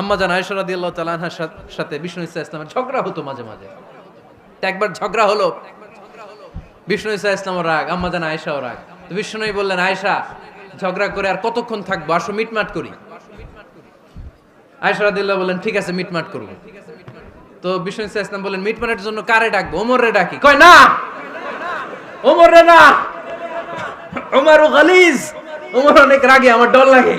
আম্মা জান আয়েশা রাদিয়াল্লাহু তাআলা আনহার সাথে বিষ্ণু ইসা ইসলামের ঝগড়া হতো মাঝে মাঝে। একবার ঝগড়া হলো। বিষ্ণু ইসা ইসলামও রাগ আম্মা জান আয়েশাও রাগ। তো বিষ্ণুই বললেন, আয়েশা, ঝগড়া করে আর কতক্ষণ থাকব? আসো, মিটমাট করি। আয়েশা রাদিয়াল্লাহ বললেন, ঠিক আছে, মিটমাট করব। তো বিষ্ণু ইসা ইসলাম বললেন, মিটমাটের জন্য কারে ডাকবো? ওমর রে ডাকি। কয়, না! ওমর রে না! ওমর গালিজ! ওমর অনেক রাগে, আমার ডর লাগে।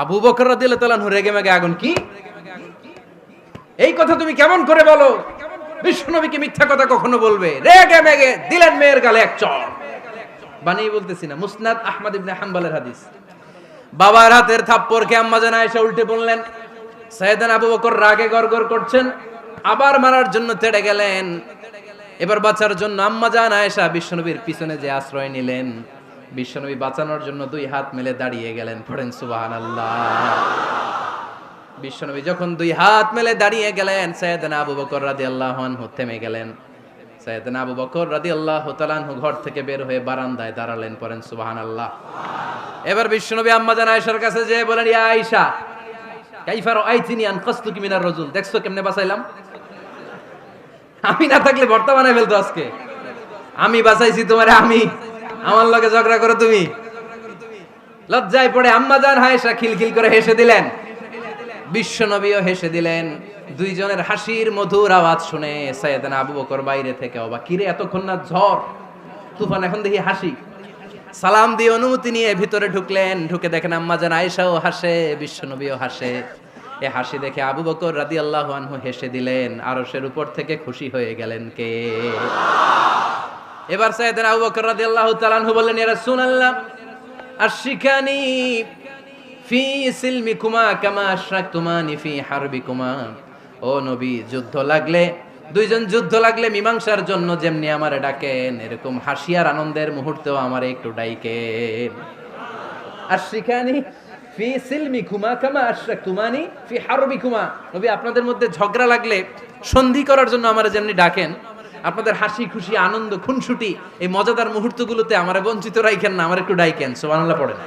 আবু বকর রাদিয়াল্লাহু তাআলা আনহু রেগে মেগে আগুন কি? এই কথা তুমি কেমন করে বলো? বিশ্বনবীকে মিথ্যা কথা কখনো বলবে? রেগে মেগে দিলেন মেয়ের গালে এক চড় বানিয়ে বলতেছি না, মুসনাদ আহমদ ইবনে হাম্বলের হাদিস। বাবার হাতের থাপ্পড়কে আম্মা জান আয়েশা উল্টে বললেন সাইদান আবু বকর রাগে গড়গড় করছেন, আবার মারার জন্য তেড়ে গেলেন। এবার বাঁচার জন্য আম্মা জান আয়েশা বিশ্বনবীর পিছনে যে আশ্রয় নিলেন। বিশ্বনবী বাঁচানোর জন্য দুই হাত মেলে দাঁড়িয়ে গেলেন, পড়েন সুবহানাল্লাহ। বিশ্বনবী যখন দুই হাত মেলে দাঁড়িয়ে গেলেন সৈয়দনা আবু বকর রাদিয়াল্লাহু আনহু থেমে গেলেন। সৈয়দনা আবু বকর রাদিয়াল্লাহু তাআলা আনহু ঘর থেকে বের হয়ে বারান্দায় দাঁড়ালেন, পড়েন সুবহানাল্লাহ। এবার বিশ্বনবী আম্মা জান আয়েশার কাছে যে বলেন, ইয়া আয়েশা, কাইফা রাআইতিনি আন কাসতুকি মিনার রাজুল? দেখছ কেমনে বাঁচাইলাম? আমি না থাকলে বর্তমানে ফেলতো আজকে। আমি বাঁচাইছি তোমারে, আমি। আমার লগে ঝগড়া করো তুমি। লজ্জায় পড়ে আম্মা জান আয়েশা খিলখিল করে হেসে দিলেন। বিশ্বনবীও হেসে দিলেন। দুইজনের হাসির মধুর আওয়াজ শুনে সৈয়দনা আবু বকর বাইরে থেকে অবা কিরে, এতক্ষণ না ঝড়? তুফান, এখন দেখি হাসি। সালাম দিয়ে অনুমতি নিয়ে ভিতরে ঢুকলেন। ঢুকে দেখেন আম্মা জান আয়েশাও হাসে, বিশ্বনবীও হাসে। এ হাসি দেখে আবু বকর রাদি আল্লাহ আনহু হেসে দিলেন। আরশের উপর থেকে খুশি হয়ে গেলেন কে? এবার সৈয়দনা আবু বকর রাদি আল্লাহ তালানহু বললেন এরা সুনাল্লাহ আর শিখানি ফি সিলমিকুমা কামা আশরাকতুমানি ফি হারবিকুমা। ও নবী, যুদ্ধ লাগলে, দুইজন যুদ্ধ লাগলে মীমাংসার জন্য যেমনি আমারে ডাকেন, এরকম হাসিয়ার আনন্দের মুহূর্তেও আমারে একটু ডাইকেন। আর শিখানি ফি সিলমিকুমা কামা আশরাকতুমানি ফি হারবিকুমা। নবী, আপনাদের মধ্যে ঝগড়া লাগলে সন্ধি করার জন্য আমারে যেমনি ডাকেন আপনাদের হাসি, খুশি, আনন্দ, খুনসুটি এই মজাদার মুহূর্তগুলোতে আমার বঞ্চিত রাইখেন না, আমার একটু ডাইকেন, সুবহানাল্লাহ পড়েন